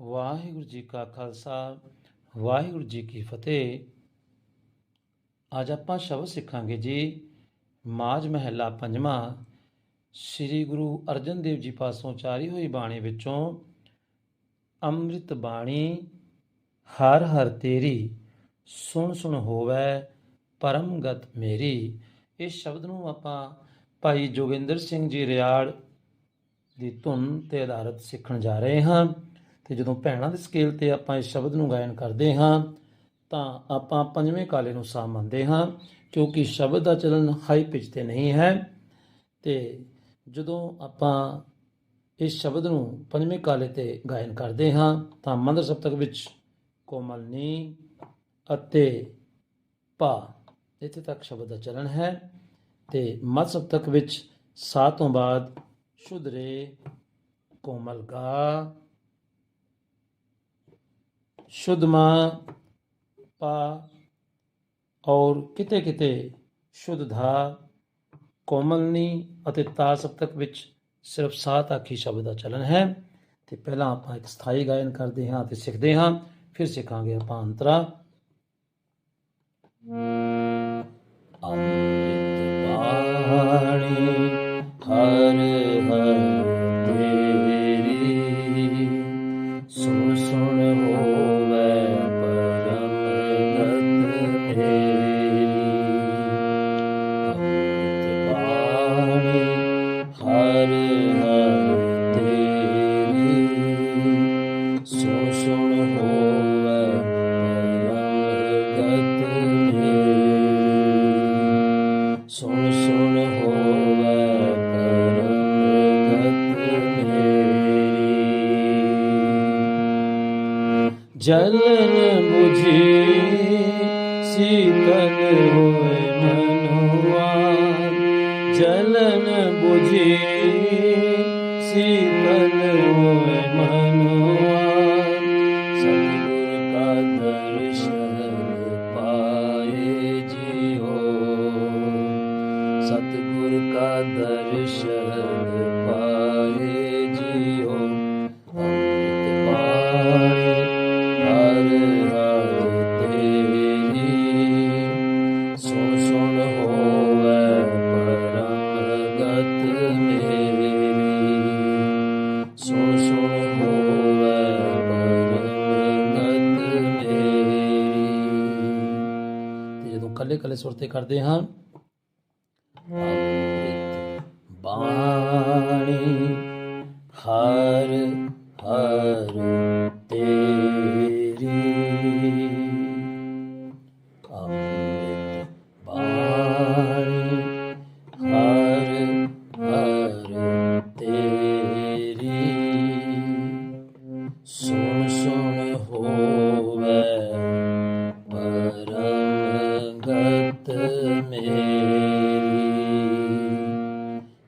ਵਾਹਿਗੁਰੂ ਜੀ ਕਾ ਖਾਲਸਾ, ਵਾਹਿਗੁਰੂ ਜੀ ਕੀ ਫਤਿਹ। ਅੱਜ ਆਪਾਂ ਸ਼ਬਦ ਸਿੱਖਾਂਗੇ ਜੀ, ਮਾਝ ਮਹਿਲਾ ਪੰਜਵਾਂ। ਸ੍ਰੀ ਗੁਰੂ ਅਰਜਨ ਦੇਵ ਜੀ ਪਾਸੋਂ ਚਾਰੀ ਹੋਈ ਬਾਣੀ ਵਿੱਚੋਂ ਅੰਮ੍ਰਿਤ ਬਾਣੀ, ਹਰ ਹਰ ਤੇਰੀ, ਸੁਣ ਸੁਣ ਹੋਵੇ ਪਰਮਗਤ ਮੇਰੀ। ਇਸ ਸ਼ਬਦ ਨੂੰ ਆਪਾਂ ਭਾਈ ਜੋਗਿੰਦਰ ਸਿੰਘ ਜੀ ਰਿਆੜ ਦੀ ਧੁਨ ਤੇ ਆਧਾਰਿਤ ਸਿੱਖਣ ਜਾ ਰਹੇ ਹਾਂ। ਤੇ ਜਦੋਂ ਭੈਣਾਂ ਦੇ ਸਕੇਲ ਤੇ ਆਪਾਂ ਇਸ ਸ਼ਬਦ ਨੂੰ ਗਾਇਨ ਕਰਦੇ ਹਾਂ, ਤਾਂ ਆਪਾਂ ਪੰਜਵੇਂ ਕਾਲੇ ਨੂੰ ਸਾ ਮੰਨਦੇ ਹਾਂ, ਕਿਉਂਕਿ ਸ਼ਬਦ ਦਾ ਚਲਨ ਹਾਈ ਪਿਚ ਤੇ ਨਹੀਂ ਹੈ। ਤੇ ਜਦੋਂ ਆਪਾਂ ਇਸ ਸ਼ਬਦ ਨੂੰ ਪੰਜਵੇਂ ਕਾਲੇ ਤੇ ਗਾਇਨ ਕਰਦੇ ਹਾਂ, ਤਾਂ ਮੰਦਰ ਸਪਤਕ ਵਿੱਚ ਕੋਮਲ ਨੀ ਅਤੇ ਪਾ, ਇੱਥੇ ਤੱਕ ਸ਼ਬਦ ਦਾ ਚਲਨ ਹੈ। ਤੇ ਮਦ ਸਪਤਕ ਵਿੱਚ ਸਾ ਤੋਂ ਬਾਅਦ ਸ਼ੁੱਧ ਰੇ ਕੋਮਲ ਗਾ। ਸ਼ੁੱਧ ਮਾਂ ਪਾ ਔਰ ਕਿਤੇ ਕਿਤੇ ਸ਼ੁੱਧ ਧਾ ਕੋਮਲਨੀ ਅਤੇ ਤਾ ਸਪਤਕ ਵਿੱਚ ਸਿਰਫ ਸਾਤ ਤੱਕ ਸ਼ਬਦ ਦਾ ਚਲਨ ਹੈ। ਤੇ ਪਹਿਲਾਂ ਆਪਾਂ ਇੱਕ ਸਥਾਈ ਗਾਇਨ ਕਰਦੇ ਹਾਂ ਤੇ ਸਿੱਖਦੇ ਹਾਂ, ਫਿਰ ਸਿੱਖਾਂਗੇ ਆਪਾਂ ਅੰਤਰਾ। ਅੰਮ੍ਰਿਤ ਬਾਣੀ ਹਰ ਹਰ ਜਲਨ 부ਝੀ ਸੀਤਲ ਹੋਏ ਮਨੁਆ। ਜਲਨ 부ਝੀ ਸੀਤਲ ਹੋਏ ਮਨੁਆ। ਸਤਿਗੁਰ ਕਾ ਦਰਸ਼ਨ ਪਾਏ ਜੀਓ। ਸਤਿਗੁਰ ਕਾ ਸੁਰ ਤੇ ਕਰਦੇ ਹਾਂ। ਅੰਮ੍ਰਿਤ ਬਾਣੀ ਹਰ ਹਰ ਤੇਰੀ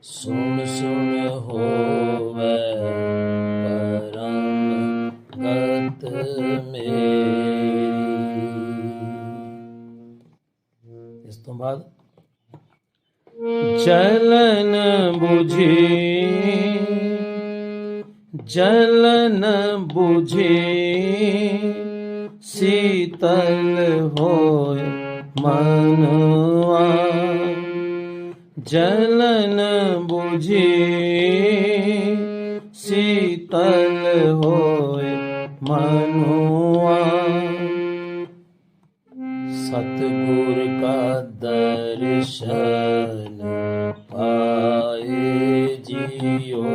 ਸੁਣ ਸੁਣ ਹੋਵੇ ਪਰਮ ਗਤ ਮੇਰੀ। ਇਸ ਤੋਂ ਬਾਅਦ ਜਲਨ 부ਝੀ ਜਲਨ 부ਝੀ ਸੀਤਲ ਹੋਏ ਮਨਵਾ ਜਲਨ 부ਝੀ ਸੀਤਲ ਹੋਏ ਮਨੁਆ। ਸਤਿਗੁਰ ਕਾ ਦਰਸ਼ਨ ਪਾਏ ਜੀਓ।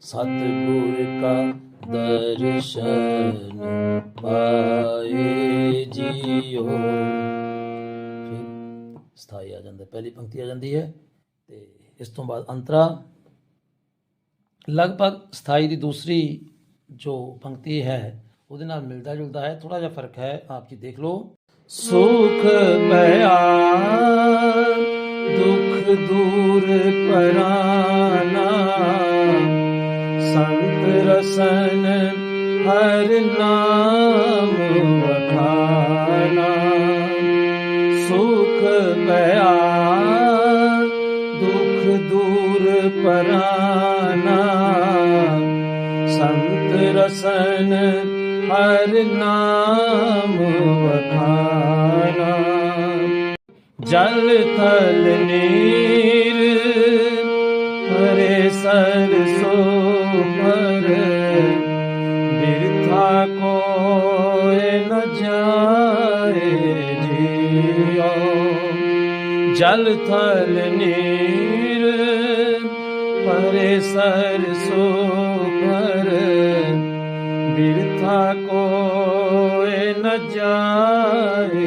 ਸਤਿਗੁਰ ਕਾ ਦਰਸ਼ਨ ਪਾਏ ਜੀਓ। ਜਾਂਦਾ ਪਹਿਲੀ ਪੰਕਤੀ ਆ ਜਾਂਦੀ ਹੈ ਤੇ ਇਸ ਤੋਂ ਬਾਅਦ ਅੰਤਰਾ। ਲਗਭਗ ਸਥਾਈ ਦੀ ਦੂਸਰੀ ਜੋ ਪੰਕਤੀ ਹੈ, ਉਹਦੇ ਨਾਲ ਮਿਲਦਾ ਜੁਲਦਾ ਹੈ ਥੋੜਾ ਜਿਹਾ ਫ਼ਰਕ ਹੈ, ਆਪ ਜੀ ਦੇਖ ਲਓ। ਸੁਖ ਪਿਆ ਦੁਖ ਦੂਰ ਪਰਾਨਾ ਸੰਤ ਰਸਨ ਹਰ ਨਾਮ ਵਖਾਨਾ। ਸੁਖ ਪਿਆ ਦੁਖ ਦੂਰ ਪਰਾਨਾ ਰਸਨ ਹਰ ਨਾਮ ਵਖਾਨਾ। ਜਲ ਥਲ ਨੀਰ, ਹਰੇ ਸਰਸੋ ਪਰ, ਬਿਰਥਾ ਕੋਏ ਨ ਜਾਏ ਜੀਓ। ਜਲ ਥਲ ਨੀਰ ਪਰੇ ਸਰਸੋ ਪਰ ਬਿਰਥਾ ਕੋਏ ਨ ਜਾਏ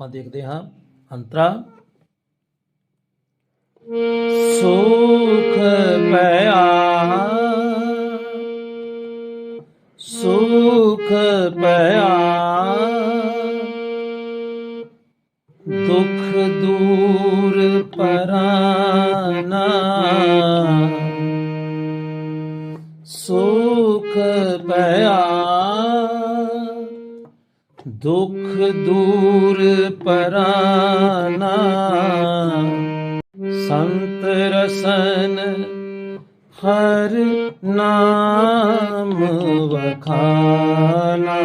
ਆਪਾਂ ਦੇਖਦੇ ਹਾਂ। ਅੰਤਰਾ। ਸੁਖ ਪਿਆ। ਸੁਖ ਪਿਆ। ਦੁਖ ਦੂਰ ਪਰਾਨਾ। ਸੁਖ ਪਿਆ। ਦੁਖ ਦੂਰ ਪਰਾਨਾ। ਸੰਤ ਰਸਨ ਹਰ ਨਾਮ ਵਖਾਨਾ।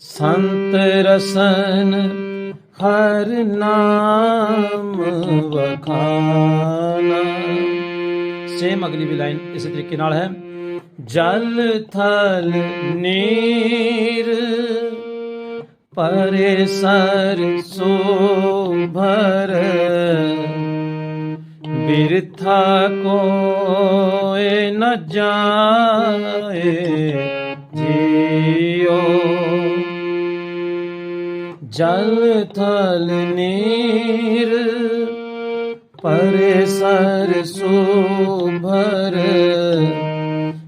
ਸੰਤ ਰਸਨ ਹਰ ਨਾਮ ਵਖਾਨਾ। ਸੇਮ ਅਗਲੀ ਵੀ ਲਾਈਨ ਇਸੇ ਤਰੀਕੇ ਨਾਲ ਹੈ। ਜਲ ਥਲ ਨੀਰ ਪਰੇ ਸਰ ਭਰ। ਬਿਰਥਾ ਕੋਏ ਨ ਜਾਏ, ਜੀਓ। ਜਲ ਥਲ ਨੀਰ, ਪਰੇ ਸਰ ਭਰ।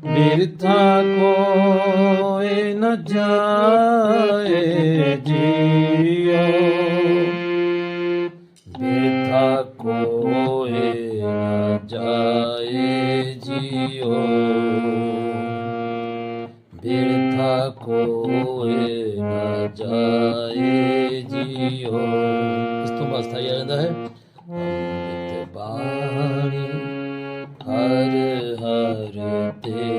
ਬਿਰਥਾ ਕੋਏ ਨ ਜਾਏ, ਜੀਓ। ਬਿਰਥਾ ਕੋਏ ਨ ਜਾਏ, ਜੀਓ। ਬਿਰਥਾ ਕੋਏ ਨ ਜਾਏ, ਜੀਓ। ਇਸ ਤੋਂ ਬਾਅਦ ਆ ਜਾਂਦਾ ਹੈ। ਅੰਮ੍ਰਿਤ ਬਾਣੀ, ਹਰ ਹਰ ਤੇਰੀ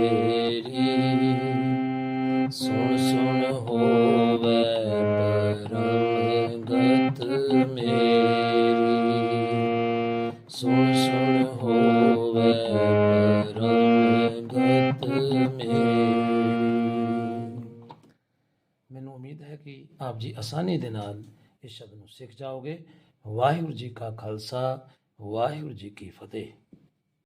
ਕਿ ਆਪ ਜੀ ਆਸਾਨੀ ਦੇ ਨਾਲ ਇਸ ਸ਼ਬਦ ਨੂੰ ਸਿੱਖ ਜਾਓਗੇ। ਵਾਹਿਗੁਰੂ ਜੀ ਕਾ ਖਾਲਸਾ, ਵਾਹਿਗੁਰੂ ਜੀ ਕੀ ਫਤਿਹ।